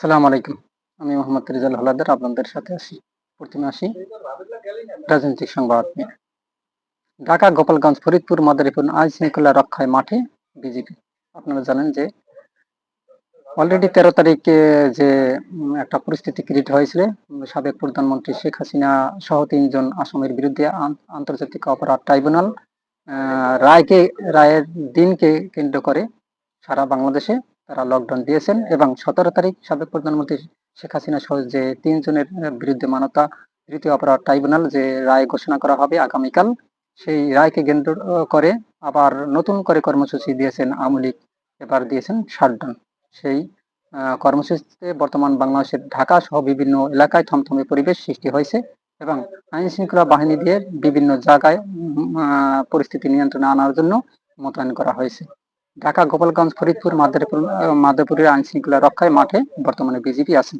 সালাম আলাইকুম। আমি মোহাম্মদ রিজাল হলাদার, আপনাদের সাথে আসি প্রথমে আসি রাজনৈতিক সংবাদ নিয়ে। ঢাকা, গোপালগঞ্জ, ফরিদপুর, মাদারীপুর আইন শৃঙ্খলা রক্ষায় মাঠে বিজেপি, আপনারা জানেন যে অলরেডি তেরো তারিখে যে একটা পরিস্থিতি ক্রিয়েট হয়েছিল, সাবেক প্রধানমন্ত্রী শেখ হাসিনা সহ তিনজন আসামের বিরুদ্ধে আন- আন্তর্জাতিক অপরাধ ট্রাইব্যুনাল রায়কে, রায়ের দিনকে কেন্দ্র করে সারা বাংলাদেশে তারা লকডাউন দিয়েছেন এবং সতেরো তারিখ সাবেক প্রধানমন্ত্রী শেখ হাসিনা সহ যে তিনজনের বিরুদ্ধে মানবতা তৃতীয় অপরাধ ট্রাইব্যুনাল যে রায় ঘোষণা করা হবে আগামীকাল, সেই রায়কে কেন্দ্র করে আবার নতুন করে কর্মসূচি দিয়েছেন আওয়ামী লীগ, এবার দিয়েছেন শাটডাউন সেই কর্মসূচিতে বর্তমান বাংলাদেশের ঢাকা সহ বিভিন্ন এলাকায় থমথমে পরিবেশ সৃষ্টি হয়েছে এবং আইন শৃঙ্খলা বাহিনী দিয়ে বিভিন্ন জায়গায় পরিস্থিতি নিয়ন্ত্রণে আনার জন্য মোতায়েন করা হয়েছে। ঢাকা, গোপালগঞ্জ, ফরিদপুর, মাদারীপুর, মাদারীপুরের আইন শৃঙ্খলা রক্ষায় মাঠে বর্তমানে বিজেপি আছেন।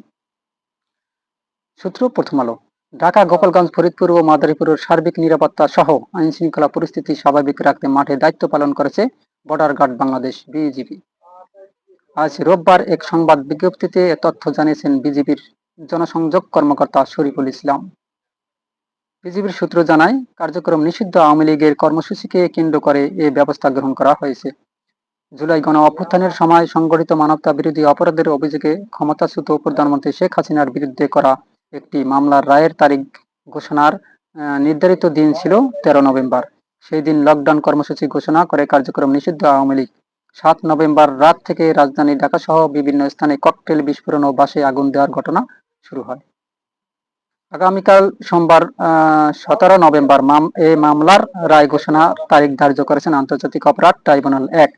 সূত্র, প্রথম আলো। ঢাকা, গোপালগঞ্জ, ফরিদপুর ও মাদারীপুরের সার্বিক নিরাপত্তা সহ আইন শৃঙ্খলা পরিস্থিতি স্বাভাবিক রাখতে মাঠে দায়িত্ব পালন করেছে বর্ডার গার্ড বাংলাদেশ, বিজিবি। আজ রোববার এক সংবাদ বিজ্ঞপ্তিতে এ তথ্য জানিয়েছেন বিজেপির জনসংযোগ কর্মকর্তা শরীফুল ইসলাম। বিজেপির সূত্র জানায়, কার্যক্রম নিষিদ্ধ আওয়ামী লীগের কর্মসূচিকে কেন্দ্র করে এ ব্যবস্থা গ্রহণ করা হয়েছে। জুলাই গণ অভ্যুত্থানের সময় সংগঠিত মানবতা বিরোধী অপরাধের অভিযোগে ক্ষমতাচ্যুত প্রধানমন্ত্রী শেখ হাসিনার বিরুদ্ধে করা একটি মামলার রায়ের তারিখ ঘোষণার নির্ধারিত দিন ছিল তেরো নভেম্বর। সেই দিন লকডাউন কর্মসূচি ঘোষণা করে কার্যক্রম নিষিদ্ধ আওয়ামী লীগ। সাত নভেম্বর রাত থেকে রাজধানী ঢাকা সহ বিভিন্ন স্থানে ককটেল বিস্ফোরণ ও বাসে আগুন দেওয়ার ঘটনা শুরু হয়। আগামীকাল সোমবার সতেরো নভেম্বর এই মামলার রায় ঘোষণা তারিখ ধার্য করেছেন আন্তর্জাতিক অপরাধ ট্রাইব্যুনাল এক।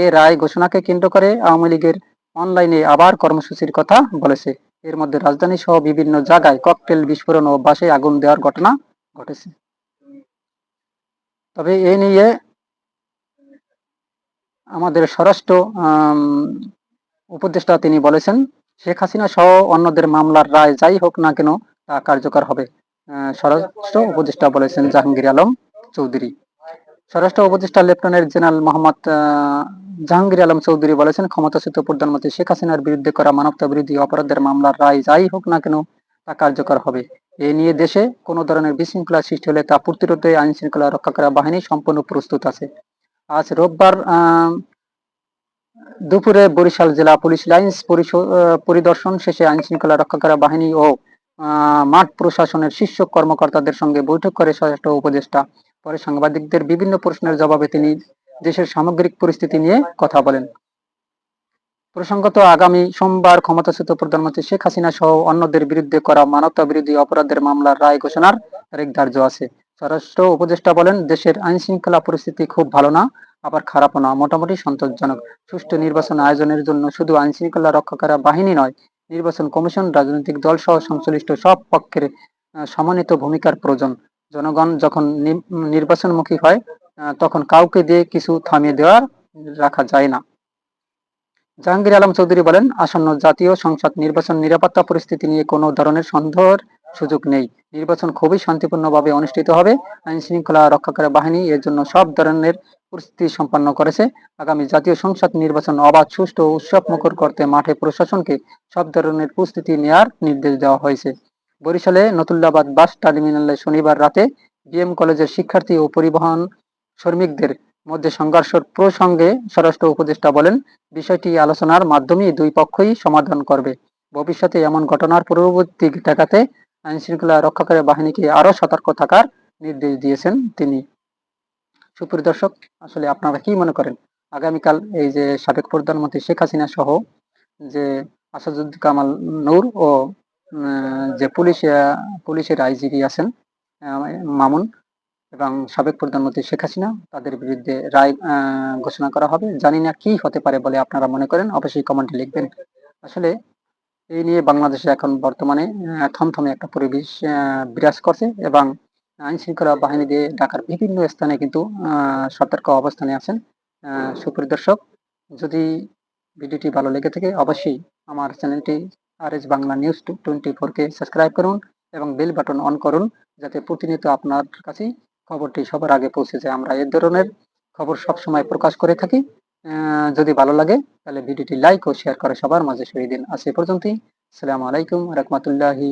এ রায় ঘোষণাকে কেন্দ্র করে আওয়ামী লীগের অনলাইনে আবার কর্মসূচির কথা বলেছে। এর মধ্যে রাজধানী সহ বিভিন্ন জায়গায় ককটেল বিস্ফোরণ ও বাসে আগুন দেওয়ার ঘটনা ঘটেছে। তবে এ নিয়ে আমাদের স্বরাষ্ট্র উপদেষ্টা তিনি বলেছেন, শেখ হাসিনা সহ অন্যদের মামলার রায় যাই হোক না কেন তা কার্যকর হবে। স্বরাষ্ট্র উপদেষ্টা বলেছেন জাহাঙ্গীর আলম চৌধুরী। স্বরাষ্ট্র উপদেষ্টা লেফটেন্যান্ট জেনারেল মোহাম্মদ জাহাঙ্গীর আলম চৌধুরী বলেছেন, ক্ষমতাচ্যুত প্রধানমন্ত্রী শেখ হাসিনার বিরুদ্ধে করা মানবতা বিরোধী অপরাধের মামলার রায় যাই হোক না কেন, তা কার্যকর হবে। এ নিয়ে দেশে কোনো ধরনের বিশৃঙ্খলা সৃষ্টি হলে তা প্রতিরোধে আইন শৃঙ্খলা রক্ষা করা বাহিনী সম্পূর্ণ প্রস্তুত আছে। আজ রোববার দুপুরে বরিশাল জেলা পুলিশ লাইন্স পরিদর্শন শেষে আইন শৃঙ্খলা রক্ষাকারী বাহিনী ও মাঠ প্রশাসনের শীর্ষ কর্মকর্তাদের সঙ্গে বৈঠক করে স্বরাষ্ট্র উপদেষ্টা পরে সাংবাদিকদের বিভিন্ন প্রশ্নের জবাবে তিনি দেশের সামগ্রিক পরিস্থিতি নিয়ে কথা বলেন। প্রসঙ্গত আগামী সোমবার ক্ষমতাচ্যুত প্রধানমন্ত্রী শেখ হাসিনা সহ অন্যদের বিরুদ্ধে করা মানবতা বিরোধী অপরাধের মামলার রায় ঘোষণার তারিখ ধার্য আছে। স্বরাষ্ট্র উপদেষ্টা বলেন, দেশের আইন শৃঙ্খলা পরিস্থিতি খুব ভালো না, আবার খারাপও না, মোটামুটি সন্তোষজনক। সুষ্ঠু নির্বাচন আয়োজনের জন্য শুধু আইন শৃঙ্খলা রক্ষাকারী বাহিনী নয়, নির্বাচন কমিশন, রাজনৈতিক দল সহ সংশ্লিষ্ট সব পক্ষের সমন্বিত ভূমিকার প্রয়োজন। জনগণ যখন নির্বাচনমুখী হয় তখন কাউকে দিয়ে কিছু থামিয়ে দেওয়ার রাখা যায় না। জাহাঙ্গীর আলম চৌধুরী বলেন, আসন্ন জাতীয় সংসদ নির্বাচন নিরাপত্তা পরিস্থিতি নিয়ে কোনো ধরনের সন্দেহের সুযোগ নেই। নির্বাচন খুবই শান্তিপূর্ণভাবে অনুষ্ঠিত হবে। আইন শৃঙ্খলা রক্ষাকারী বাহিনী এর জন্য সব ধরনের পরিস্থিতি সম্পন্ন করেছে। আগামী জাতীয় সংসদ নির্বাচন অবাধ, সুষ্ঠু ও উৎসব মুখর করতে মাঠে প্রশাসনকে সব ধরনের প্রস্তুতি নেওয়ার নির্দেশ দেওয়া হয়েছে। বরিশালে নতুল্লাবাদ বাস টার্মিনালে শনিবার রাতে বিএম কলেজের শিক্ষার্থী ও পরিবহন শ্রমিকদের মধ্যে সংঘর্ষের প্রসঙ্গে স্বরাষ্ট্র উপদেষ্টা বলেন, বিষয়টি আলোচনার মাধ্যমে দুই পক্ষই সমাধান করবে। ভবিষ্যতে এমন ঘটনার পূর্ববর্তী ঠেকাতে আইন শৃঙ্খলা রক্ষাকারী বাহিনীকে আরও সতর্ক থাকার নির্দেশ দিয়েছেন তিনি। সুপ্রিয় দর্শক, আসলে আপনারা কি মনে করেন? আগামীকাল এই যে সাবেক প্রধানমন্ত্রী শেখ হাসিনা সহ যে আসাদুদ্দিন কামাল নূর ও যে পুলিশ পুলিশের আইজিপি আছেন মামুন এবং সাবেক প্রধানমন্ত্রী শেখ হাসিনা তাদের বিরুদ্ধে রায় ঘোষণা করা হবে। জানি না কি হতে পারে বলে আপনারা মনে করেন অবশ্যই কমেন্টে লিখবেন। আসলে এই নিয়ে বাংলাদেশে এখন বর্তমানে থমথমে একটা পরিবেশ বিরাজ করছে এবং আইন শৃঙ্খলা বাহিনী দিয়ে ঢাকার বিভিন্ন স্থানে কিন্তু সতর্ক অবস্থানে আছেন আহ, সুপ্রিয় দর্শক। যদি ভিডিওটি ভালো লেগে থাকে অবশ্যই আমার চ্যানেলটি R S Bangla news twenty ফোরকে সাবস্ক্রাইব করুন এবং বেল বাটন অন করুন যাতে প্রতিনিয়ত আপনার কাছে খবরটি সবার আগে পৌঁছে যায়। আমরা এ ধরনের খবর সবসময় প্রকাশ করে থাকি। যদি ভালো লাগে, তাহলে ভিডিওটি লাইক ও শেয়ার করে সবার মাঝে ছড়িয়ে দিন। আজ এ পর্যন্তই। আসসালামু আলাইকুম রহমতুল্লাহি